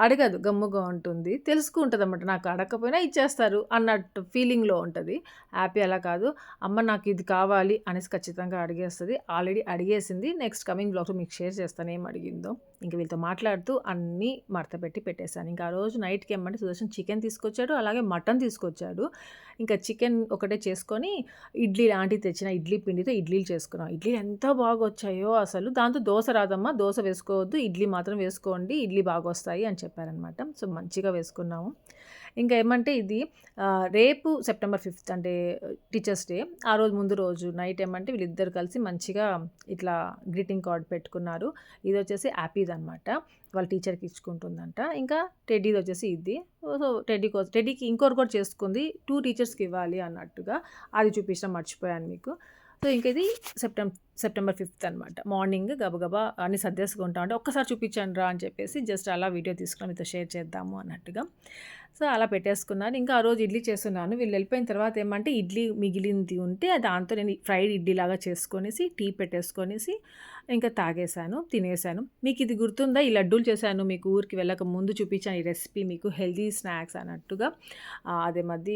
అడగదు. గమ్ముగా ఉంటుంది. తెలుసుకుంటుంది అన్నమాట నాకు అడగకపోయినా ఇచ్చేస్తారు అన్నట్టు ఫీలింగ్లో ఉంటుంది. హ్యాపీ అలా కాదు. అమ్మ నాకు ఇది కావాలి అనేసి ఖచ్చితంగా అడిగేస్తుంది. ఆల్రెడీ అడిగేసింది. నెక్స్ట్ కమింగ్ బ్లాగ్లో మీకు షేర్ చేస్తాను. ఏం అడిగిందో. ఇంకా వీళ్ళతో మాట్లాడుతూ అన్నీ మడతపెట్టి పెట్టేశాను. ఇంకా ఆ రోజు నైట్కి ఏమంటే సుదర్శన్ చికెన్ తీసుకొచ్చాడు అలాగే మటన్ తీసుకొచ్చాడు. ఇంకా చికెన్ ఒకటే చేసుకొని ఇడ్లీ లాంటివి తెచ్చిన ఇడ్లీ పిండితో ఇడ్లీలు చేసుకున్నాం. ఇడ్లీలు ఎంత బాగా వచ్చాయో అసలు. దాంతో దోశ రాదమ్మా దోశ వేసుకోవద్దు ఇడ్లీ మాత్రం వేసుకోండి ఇడ్లీ బాగా వస్తాయి అని చెప్పారనమాట సో మంచిగా వేసుకున్నాము. ఇంకా ఏమంటే ఇది రేపు సెప్టెంబర్ ఫిఫ్త్ అంటే టీచర్స్ డే. ఆ రోజు ముందు రోజు నైట్ ఏమంటే వీళ్ళిద్దరు కలిసి మంచిగా ఇట్లా గ్రీటింగ్ కార్డ్ పెట్టుకున్నారు. ఇది వచ్చేసి యాపీది అనమాట వాళ్ళ టీచర్కి ఇచ్చుకుంటుందంట. ఇంకా టెడ్డీది వచ్చేసి ఇది. సో టెడ్డీ కోసం టెడ్డీకి ఇంకోటి కూడా చేసుకుంది. టూ టీచర్స్కి ఇవ్వాలి అన్నట్టుగా. అది చూపించడం మర్చిపోయాను మీకు. సో ఇంక ఇది సెప్టెంబర్ సెప్టెంబర్ ఫిఫ్త్ అనమాట మార్నింగ్ గబగబా అన్ని సర్దేసుకుంటా అంటే ఒక్కసారి చూపించండి రా అని చెప్పేసి జస్ట్ అలా వీడియో తీసుకుని మీతో షేర్ చేద్దాము అన్నట్టుగా. సో అలా పెట్టేసుకున్నాను. ఇంకా ఆ రోజు ఇడ్లీ చేస్తున్నాను. వీళ్ళు వెళ్ళిపోయిన తర్వాత ఏమంటే ఇడ్లీ మిగిలింది ఉంటే దాంతో నేను ఫ్రైడ్ ఇడ్లీ లాగా చేసుకొనేసి టీ పెట్టేసుకొనేసి ఇంకా తాగేశాను తినేసాను మీకు ఇది గుర్తుందా? ఈ లడ్డూలు చేశాను. మీకు ఊరికి వెళ్ళక ముందు చూపించాను ఈ రెసిపీ మీకు హెల్దీ స్నాక్స్ అన్నట్టుగా. అదే మధ్య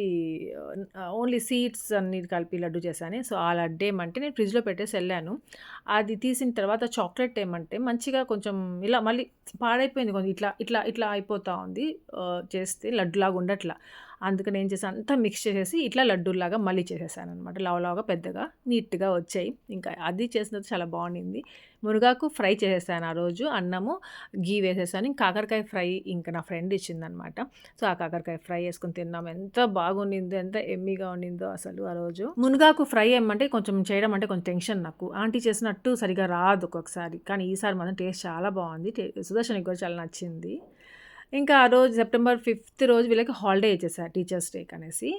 ఓన్లీ సీడ్స్ అన్ని కలిపి లడ్డు చేశాను. సో ఆ లడ్డు ఏమంటే నేను ఫ్రిడ్జ్లో పెట్టేసి వెళ్ళాను. అది తీసిన తర్వాత చాక్లెట్ ఏమంటే మంచిగా కొంచెం ఇలా మళ్ళీ పాడైపోయింది. కొంచెం ఇట్లా ఇట్లా ఇట్లా అయిపోతూ ఉంది చేస్తే లడ్డు లడ్డులాగా ఉండట్లా. అందుకని ఏం చేశాను అంతా మిక్స్ చేసేసి ఇట్లా లడ్డూలాగా మళ్ళీ చేసేసాను అనమాట లావులాగా పెద్దగా నీట్గా వచ్చాయి. ఇంకా అది చేసినది చాలా బాగుండింది. మునగాకు ఫ్రై చేసేసాను ఆ రోజు. అన్నము గీ వేసేసాను. ఇంకా కాకరకాయ ఫ్రై ఇంకా నా ఫ్రెండ్ ఇచ్చిందనమాట సో ఆ కాకరకాయ ఫ్రై వేసుకుని తిన్నాం. ఎంత బాగుండిందో ఎంత ఎమ్మీగా ఉండిందో అసలు ఆ రోజు. మునగాకు ఫ్రై ఏమంటే కొంచెం చేయడం అంటే కొంచెం టెన్షన్ నాకు. ఆంటీ చేసినట్టు సరిగా రాదు ఒక్కొక్కసారి. కానీ ఈసారి మాత్రం టేస్ట్ చాలా బాగుంది. టే- సుదర్శన్కి కూడా చాలా నచ్చింది. ఇంకా ఆ రోజు సెప్టెంబర్ ఫిఫ్త్ రోజు వీళ్ళకి హాలిడే ఇచ్చేసారు టీచర్స్ డేకి అనేసి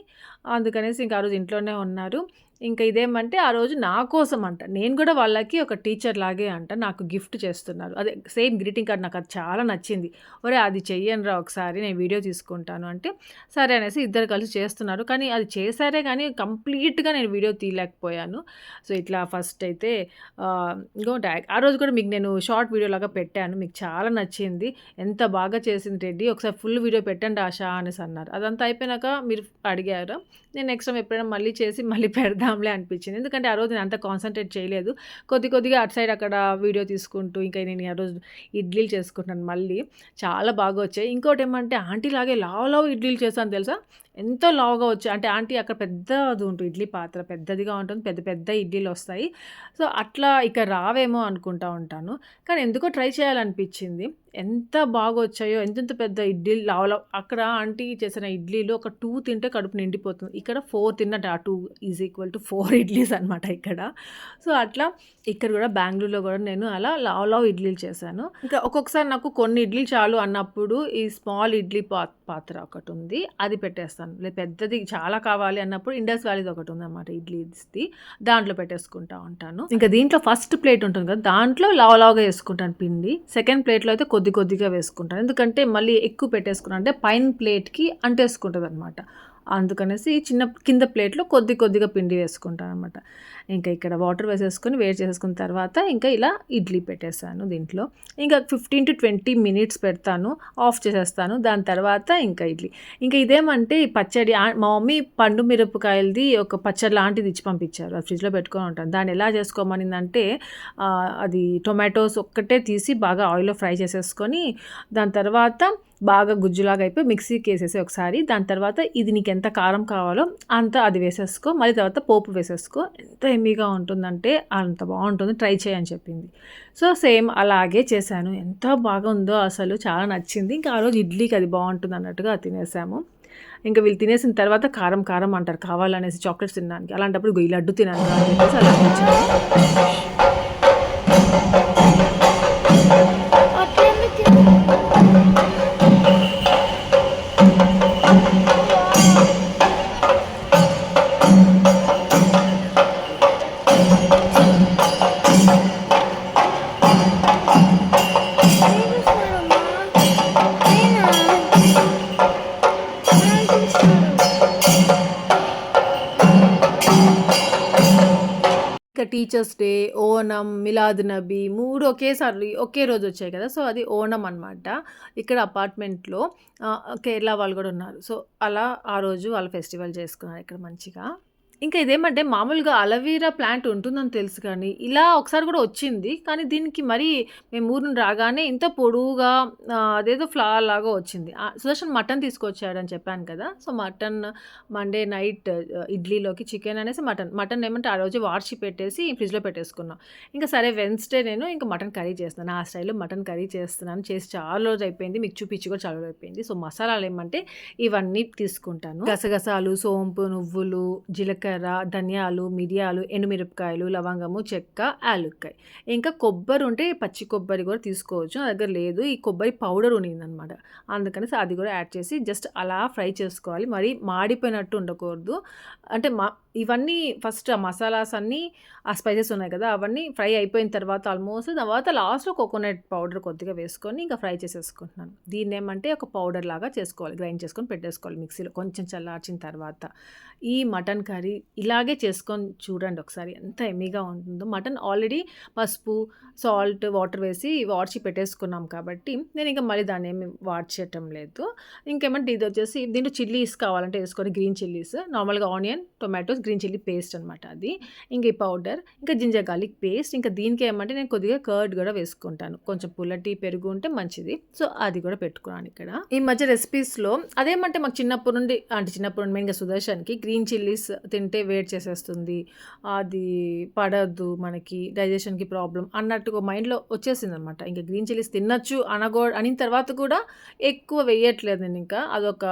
అందుకనేసి ఇంకా ఆ రోజు ఇంట్లోనే ఉన్నారు. ఇంకా ఇదేమంటే ఆ రోజు నా కోసం అంట నేను కూడా వాళ్ళకి ఒక టీచర్ లాగే అంట నాకు గిఫ్ట్ చేస్తున్నారు. అదే సేమ్ గ్రీటింగ్ కార్డ్ నాకు అది చాలా నచ్చింది. ఒరే అది చెయ్యను రా ఒకసారి నేను వీడియో తీసుకుంటాను అంటే సరే అనేసి ఇద్దరు కలిసి చేస్తున్నారు. కానీ అది చేశారే కానీ కంప్లీట్గా నేను వీడియో తీయలేకపోయాను. సో ఇట్లా ఫస్ట్ అయితే ఆ, ఇంకో ఆ రోజు కూడా మీకు నేను షార్ట్ వీడియో లాగా పెట్టాను. మీకు చాలా నచ్చింది. ఎంత బాగా చేసింది రెడ్డి ఒకసారి ఫుల్ వీడియో పెట్టండి ఆశా అనేసి అన్నారు. అదంతా అయిపోయినాక మీరు అడిగారు. నేను నెక్స్ట్ టైం ఎప్పుడైనా మళ్ళీ చేసి మళ్ళీ పెడదాంలే అనిపించింది. ఎందుకంటే ఆ రోజు నేను అంత కాన్సన్ట్రేట్ చేయలేదు. కొద్ది కొద్దిగా అటు సైడ్ అక్కడ వీడియో తీసుకుంటూ ఇంకా నేను ఆ రోజు ఇడ్లీలు చేసుకుంటున్నాను మళ్ళీ. చాలా బాగా వచ్చాయి. ఇంకోటి ఏమంటే ఆంటీ లాగే లావ్ లావ్ ఇడ్లీలు చేశాను తెలుసా? ఎంతో లావుగా వచ్చాయి అంటే ఆంటీ అక్కడ పెద్దది ఉంటుంది ఇడ్లీ పాత్ర పెద్దదిగా ఉంటుంది పెద్ద పెద్ద ఇడ్లీలు వస్తాయి. సో అట్లా ఇక రావేమో అనుకుంటా ఉంటాను. కానీ ఎందుకో ట్రై చేయాలనిపించింది. ఎంత బాగా వచ్చాయో ఎంతెంత పెద్ద ఇడ్లీలు లావ్ అక్కడ ఆంటీ చేసిన ఇడ్లీలు ఒక టూ తింటే కడుపు నిండిపోతుంది. ఇక్కడ ఫోర్ తిన్నట్టు ఆ two is equal to four idlis అనమాట ఇక్కడ. సో అట్లా ఇక్కడ కూడా బెంగళూరులో కూడా నేను అలా లావ్ లావ్ ఇడ్లీలు చేశాను. ఇంకా ఒక్కొక్కసారి నాకు కొన్ని ఇడ్లీలు చాలు అన్నప్పుడు ఈ స్మాల్ ఇడ్లీ పాత్ పాత్ర ఒకటి ఉంది అది పెట్టేస్తాను. లేదు పెద్దది చాలా కావాలి అన్నప్పుడు ఇండస్ వ్యాలీది ఒకటి ఉందన్నమాట ఇడ్లీస్ది దాంట్లో పెట్టేసుకుంటా ఉంటాను. ఇంకా దీంట్లో ఫస్ట్ ప్లేట్ ఉంటుంది కదా దాంట్లో లావ లావుగా వేసుకుంటాను పిండి. సెకండ్ ప్లేట్లో అయితే కొద్ది కొద్దిగా వేసుకుంటాను. ఎందుకంటే మళ్ళీ ఎక్కువ పెట్టేసుకున్నాను అంటే పైన ప్లేట్కి అంటేసుకుంటుంది అనమాట అందుకనేసి చిన్న కింద ప్లేట్లో కొద్ది కొద్దిగా పిండి వేసుకుంటాను అనమాట ఇంకా ఇక్కడ వాటర్ వేసేసుకొని వేడి చేసేసుకున్న తర్వాత ఇంకా ఇలా ఇడ్లీ పెట్టేశాను దీంట్లో. ఇంకా ఫిఫ్టీన్ టు ట్వంటీ మినిట్స్ పెడతాను ఆఫ్ చేసేస్తాను దాని తర్వాత ఇంకా ఇడ్లీ. ఇంకా ఇదేమంటే పచ్చడి మా మమ్మీ పండు మిరపకాయలది ఒక పచ్చడి లాంటిది ఇచ్చి పంపించారు. అది ఫ్రిడ్జ్లో పెట్టుకొని ఉంటాను. దాన్ని ఎలా చేసుకోమనిందంటే అది టొమాటోస్ ఒక్కటే తీసి బాగా ఆయిల్లో ఫ్రై చేసేసుకొని దాని తర్వాత బాగా గుజ్జులాగా అయిపోయి మిక్సీకి వేసేసి ఒకసారి దాని తర్వాత ఇది నీకు ఎంత కారం కావాలో అంత అది వేసేసుకో మళ్ళీ తర్వాత పోపు వేసేసుకో. ఎంత ఎమ్మీగా ఉంటుందంటే అంత బాగుంటుంది ట్రై చేయని చెప్పింది. సో సేమ్ అలాగే చేశాను. ఎంత బాగా ఉందో అసలు చాలా నచ్చింది. ఇంకా ఆ రోజు ఇడ్లీకి అది బాగుంటుంది అన్నట్టుగా అది తినేసాము. ఇంకా వీళ్ళు తినేసిన తర్వాత కారం కారం అంటారు. కావాలనేసి చాక్లెట్స్ తినడానికి. అలాంటప్పుడు ఈ లడ్డు తినాను అని చెప్పేసి అలా టీచర్స్ డే ఓణం మిలాద్ నబీ మూడు ఒకేసారి ఒకే రోజు వచ్చాయి కదా. సో అది ఓణం అనమాట ఇక్కడ అపార్ట్మెంట్లో కేరళ వాళ్ళు కూడా ఉన్నారు. సో అలా ఆ రోజు వాళ్ళ ఫెస్టివల్ చేసుకున్నారు ఇక్కడ మంచిగా. ఇంకా ఇదేమంటే మామూలుగా అలవీరా ప్లాంట్ ఉంటుందని తెలుసు కానీ ఇలా ఒకసారి కూడా వచ్చింది. కానీ దీనికి మరి మేము ఊరిని రాగానే ఇంత పొడువుగా అదేదో ఫ్లవర్ లాగా వచ్చింది. సుదర్శన్ మటన్ తీసుకొచ్చాడని చెప్పాను కదా. సో మటన్ మండే నైట్ ఇడ్లీలోకి చికెన్ అనేసి మటన్. మటన్ ఏమంటే ఆ రోజు వార్చి పెట్టేసి ఫ్రిడ్జ్లో పెట్టేసుకున్నాం. ఇంకా సరే వెన్స్డే నేను ఇంకా మటన్ కర్రీ చేస్తున్నాను. ఆ స్టైల్లో మటన్ కర్రీ చేస్తున్నాను. చేసి చాలా రోజు అయిపోయింది. మీకు చూపించి కూడా చాలా రోజు అయిపోయింది. సో మసాలాలు ఏమంటే ఇవన్నీ తీసుకుంటాను. గసగసాలు సోంపు నువ్వులు జీలకర్ర ధనియాలు మిరియాలు ఎండుమిరపకాయలు లవంగము చెక్క యాలుక్కాయ. ఇంకా కొబ్బరి ఉంటే పచ్చి కొబ్బరి కూడా తీసుకోవచ్చు. నా దగ్గర లేదు. ఈ కొబ్బరి పౌడర్ ఉన్నిందనమాట. అందుకని అది కూడా యాడ్ చేసి జస్ట్ అలా ఫ్రై చేసుకోవాలి. మరి మాడిపోయినట్టు ఉండకూడదు. అంటే మా ఇవన్నీ ఫస్ట్ ఆ మసాలాస్ అన్నీ ఆ స్పైసెస్ ఉన్నాయి కదా అవన్నీ ఫ్రై అయిపోయిన తర్వాత ఆల్మోస్ట్ తర్వాత లాస్ట్లో కోకోనట్ పౌడర్ కొద్దిగా వేసుకొని ఇంకా ఫ్రై చేసేసుకుంటున్నాను. దీన్ని ఏమంటే ఒక పౌడర్ లాగా చేసుకోవాలి. గ్రైండ్ చేసుకొని పెట్టేసుకోవాలి మిక్సీలో. కొంచెం చల్లార్చిన తర్వాత. ఈ మటన్ కర్రీ ఇలాగే చేసుకొని చూడండి ఒకసారి ఎంత ఎమ్మీగా ఉంటుందో. మటన్ ఆల్రెడీ పసుపు సాల్ట్ వాటర్ వేసి వాడ్చి పెట్టేసుకున్నాం కాబట్టి నేను ఇంకా మళ్ళీ దాన్ని ఏమి వాడ్చేయటం లేదు. ఇంకేమంటే ఇది వచ్చేసి దీంట్లో చిల్లీస్ కావాలంటే వేసుకొని గ్రీన్ చిల్లీస్ నార్మల్గా onion tomatoes green chilli paste అనమాట అది. ఇంక ఈ పౌడర్ ఇంకా జింజర్ గార్లిక్ పేస్ట్ ఇంకా దీనికి ఏమంటే నేను కొద్దిగా కర్డ్ కూడా వేసుకుంటాను. కొంచెం పుల్లటి పెరుగు ఉంటే మంచిది. సో అది కూడా పెట్టుకున్నాను ఇక్కడ. ఈ మధ్య రెసిపీస్లో అదేమంటే మాకు చిన్నప్పటి నుండి అంటే చిన్నప్పటి నుండి మెయిన్గా సుదర్శన్కి గ్రీన్ చిల్లీస్ తింటే వేడి చేసేస్తుంది అది పడద్దు మనకి డైజెషన్కి ప్రాబ్లం అన్నట్టుగా మైండ్లో వచ్చేసింది అనమాట ఇంకా గ్రీన్ చిల్లీస్ తినచ్చు అనగో అనిన తర్వాత కూడా ఎక్కువ వేయట్లేదు నేను ఇంకా. అదొక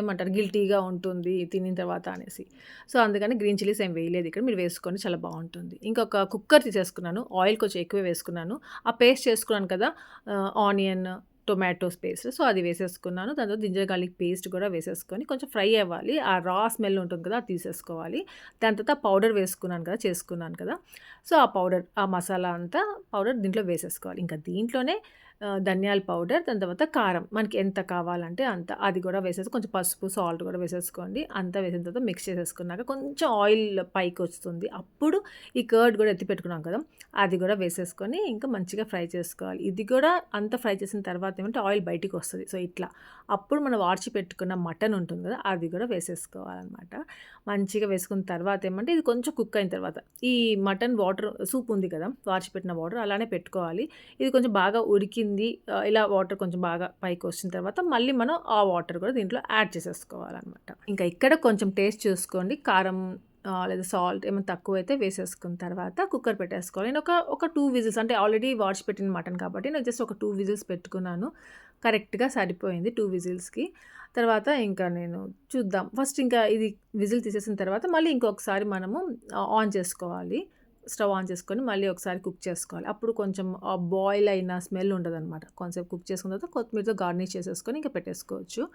ఏమంటారు గిల్టీగా ఉంటుంది తినిన తర్వాత అనేసి. సో అందుకని గ్రీన్ చిల్లీస్ ఏం వేయలేదు ఇక్కడ. మీరు వేసుకొని చాలా బాగుంటుంది. ఇంకొక కుక్కర్ తీసేసుకున్నాను. ఆయిల్ కొంచెం ఎక్కువ వేసుకున్నాను. ఆ పేస్ట్ చేసుకున్నాను కదా ఆనియన్ టొమాటోస్ పేస్ట్. సో అది వేసేసుకున్నాను. దాంతో తర్వాత జింజర్ గార్లిక్ పేస్ట్ కూడా వేసేసుకొని కొంచెం ఫ్రై అవ్వాలి. ఆ రా స్మెల్ ఉంటుంది కదా అది తీసేసుకోవాలి. దాని తర్వాత పౌడర్ వేసుకున్నాను కదా చేసుకున్నాను కదా. సో ఆ పౌడర్ ఆ మసాలా అంతా పౌడర్ దీంట్లో వేసేసుకోవాలి. ఇంకా దీంట్లోనే ధనియాల పౌడర్ దాని తర్వాత కారం. మనకి ఎంత కావాలంటే అంత. అది కూడా వేసేసి కొంచెం పసుపు సాల్ట్ కూడా వేసేసుకోండి. అంతా వేసిన తర్వాత మిక్స్ చేసేసుకున్నాక కొంచెం ఆయిల్ పైకి వస్తుంది. అప్పుడు ఈ కర్డ్ కూడా ఎత్తి పెట్టుకున్నాం కదా అది కూడా వేసేసుకొని ఇంకా మంచిగా ఫ్రై చేసుకోవాలి. ఇది కూడా అంత ఫ్రై చేసిన తర్వాత ఏమంటే ఆయిల్ బయటికి వస్తుంది. సో ఇట్లా. అప్పుడు మనం వాడ్చి పెట్టుకున్న మటన్ ఉంటుంది కదా అది కూడా వేసేసుకోవాలన్నమాట. మంచిగా వేసుకున్న తర్వాత ఏమంటే ఇది కొంచెం కుక్ అయిన తర్వాత. ఈ మటన్ వాటర్ సూప్ ఉంది కదా వాడ్చి పెట్టిన వాటర్ అలానే పెట్టుకోవాలి. ఇది కొంచెం బాగా ఉడికింది ఆ, ఇలా వాటర్ కొంచెం బాగా పైకి వచ్చిన తర్వాత మళ్ళీ మనం ఆ వాటర్ కూడా దీంట్లో యాడ్ చేసేసుకోవాలన్నమాట. ఇంకా ఇక్కడ కొంచెం టేస్ట్ చూసుకోండి. కారం లేదా సాల్ట్ ఏమైనా తక్కువ అయితే వేసేసుకున్న తర్వాత కుక్కర్ పెట్టేసుకోవాలి. నేను ఒక ఒక టూ విజిల్స్ అంటే ఆల్రెడీ వాష్ పెట్టిన మటన్ కాబట్టి నేను జస్ట్ ఒక టూ విజిల్స్ పెట్టుకున్నాను. కరెక్ట్గా సరిపోయింది టూ విజిల్స్కి తర్వాత ఇంకా నేను చూద్దాం. ఫస్ట్ ఇంకా ఇది విజిల్ తీసేసిన తర్వాత మళ్ళీ ఇంకొకసారి మనము ఆన్ చేసుకోవాలి. స్టవ్ ఆన్ చేసుకొని మళ్ళీ ఒకసారి కుక్ చేసుకోవాలి. అప్పుడు కొంచెం బాయిల్ అయిన స్మెల్ ఉండదన్నమాట. కొంచెం కుక్ చేసుకున్న తర్వాత కొత్తిమీరతో గార్నిష్ చేసేసుకొని ఇంకా పెట్టేసుకోవచ్చు.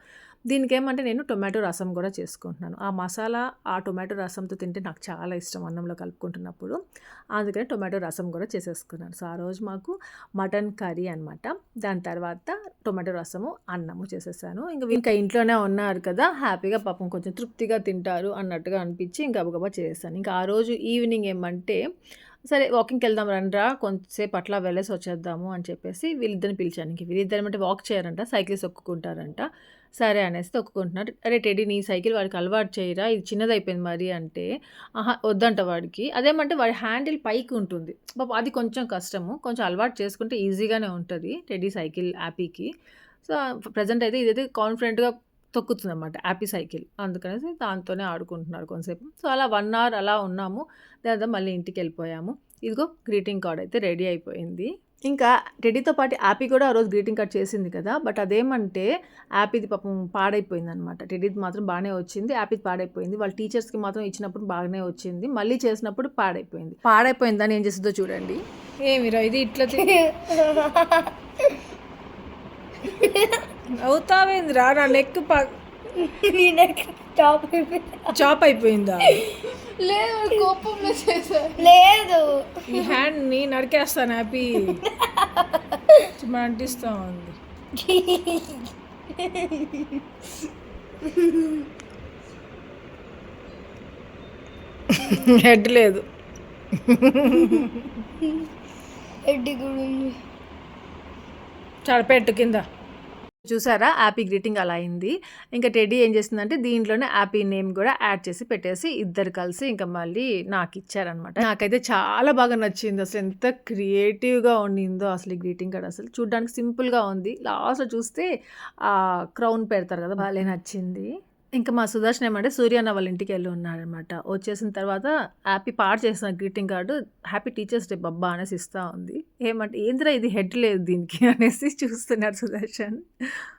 దీనికి ఏమంటే నేను టొమాటో రసం కూడా చేసుకుంటున్నాను. ఆ మసాలా ఆ టొమాటో రసంతో తింటే నాకు చాలా ఇష్టం అన్నంలో కలుపుకుంటున్నప్పుడు. అందుకని టొమాటో రసం కూడా చేసేసుకున్నాను. సో ఆ రోజు మాకు మటన్ కర్రీ అనమాట దాని తర్వాత టొమాటో రసము అన్నము చేసేసాను. ఇంకా ఇంకా ఇంట్లోనే ఉన్నారు కదా హ్యాపీగా పాపం కొంచెం తృప్తిగా తింటారు అన్నట్టుగా అనిపించి ఇంకా గబగబా చేసేసాను. ఇంకా ఆ రోజు ఈవినింగ్ ఏమంటే సరే వాకింగ్కి వెళ్దాం రండ్రా కొంతసేపు అట్లా వెళ్ళేసి వచ్చేద్దాము అని చెప్పేసి వీళ్ళిద్దరిని పిలిచాను ఇంక వీళ్ళిద్దరు అంటే వాక్ చేయరంట సైకిల్స్ ఒక్కుకుంటారంట. సరే అనేసి తొక్కుకుంటున్నారు. అరే టెడీ నీ సైకిల్ వాడికి అలవాటు చేయరా ఇది చిన్నది అయిపోయింది మరి అంటే ఆహా వద్దంట వాడికి. అదేమంటే వాడి హ్యాండిల్ పైకి ఉంటుంది. పాప అది కొంచెం కష్టము. కొంచెం అలవాటు చేసుకుంటే ఈజీగానే ఉంటుంది టెడీ సైకిల్ యాపీకి. సో ప్రజెంట్ అయితే ఇదైతే కాన్ఫిడెంట్గా తొక్కుతుంది అనమాట యాపీ సైకిల్. అందుకనేసి దాంతోనే ఆడుకుంటున్నారు కొంతసేపు. సో అలా వన్ అవర్ అలా ఉన్నాము. దాని మళ్ళీ ఇంటికి వెళ్ళిపోయాము ఇదిగో గ్రీటింగ్ కార్డ్ అయితే రెడీ అయిపోయింది. ఇంకా టెడీతో పాటు యాపీ కూడా ఆ రోజు గ్రీటింగ్ కార్డ్ చేసింది కదా. బట్ అదేమంటే యాపీది పాపం పాడైపోయింది అనమాట టెడీది మాత్రం బాగానే వచ్చింది. యాపీది పాడైపోయింది. వాళ్ళ టీచర్స్కి మాత్రం ఇచ్చినప్పుడు బాగానే వచ్చింది. మళ్ళీ చేసినప్పుడు పాడైపోయింది. పాడైపోయిందని ఏం చేసిందో చూడండి. ఏమిరా ఇది ఇట్లా <laughs> అవుతావేందిరా నా నెక్ నేనకి టాప్ అయిపోయింది. చాప్ అయిపోయిందా? లేదు కోపంలో చేశారు లేదు. ఈ హ్యాండ్ని నరికేస్తాను హ్యాపీ అంటిస్తా ఉంది. హెడ్ లేదు. ఎడ్డి కూడా ఉంది. చాలా పెట్టు కింద. చూసారా? యాపీ గ్రీటింగ్ అలా అయింది. ఇంకా టెడ్డీ ఏం చేసిందంటే దీంట్లోనే యాపీ నేమ్ కూడా యాడ్ చేసి పెట్టేసి ఇద్దరు కలిసి ఇంకా మళ్ళీ నాకు ఇచ్చారనమాట నాకైతే చాలా బాగా నచ్చింది. అసలు ఎంత క్రియేటివ్గా ఉండిందో అసలు ఈ గ్రీటింగ్ కార్డ్. అసలు చూడడానికి సింపుల్గా ఉంది. లాస్ట్లో చూస్తే క్రౌన్ పెడతారు కదా భలే నచ్చింది. ఇంకా మా సుదర్శన్ ఏమంటే సూర్యన్న వాళ్ళ ఇంటికి వెళ్ళి ఉన్నారనమాట వచ్చేసిన తర్వాత హ్యాపీ పాడు చేసిన greeting card happy teachers day బబ్బా అనేసి ఇస్తూ ఉంది. ఏమంటే ఏంద్రా ఇది హెడ్ లేదు దీనికి <laughs> అనేసి చూస్తున్నారు సుదర్శన్.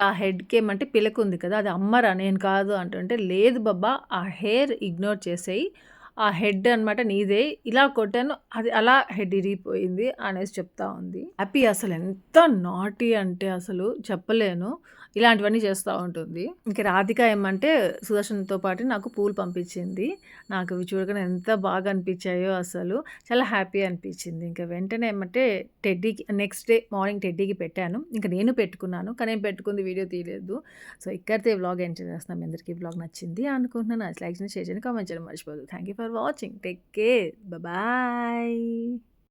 ఆ హెడ్కి ఏమంటే పిలక ఉంది కదా అది అమ్మరా నేను కాదు అంటుంటే లేదు బాబా ఆ హెయిర్ ఇగ్నోర్ చేసేయి ఆ హెడ్ అనమాట నీదే ఇలా కొట్టాను అది అలా హెడ్ ఇరిగిపోయింది అనేసి చెప్తా ఉంది. హ్యాపీ అసలు ఎంత నాటీ అంటే అసలు చెప్పలేను. ఇలాంటివన్నీ చేస్తూ ఉంటుంది. ఇంకా రాధిక ఏమంటే సుదర్శన్తో పాటు నాకు పూలు పంపించింది. నాకు ఇవి చూడగానే ఎంత బాగా అనిపించాయో అసలు. చాలా హ్యాపీ అనిపించింది. ఇంకా వెంటనే ఏమంటే టెడ్డీకి నెక్స్ట్ డే మార్నింగ్ టెడ్డీకి పెట్టాను. ఇంకా నేను పెట్టుకున్నాను. కానీ నేను పెట్టుకుంది వీడియో తీయలేదు. సో ఇక్కడితే వ్లాగ్ ఎంజాయ్ చేస్తున్నాం అందరికీ వ్లాగ్ నచ్చింది అనుకుంటున్నాను. లైక్ చేయండి షేర్ చేయండి కామెంట్ చేయడం. మర్చిపోదు thank you for watching. Take care. Bye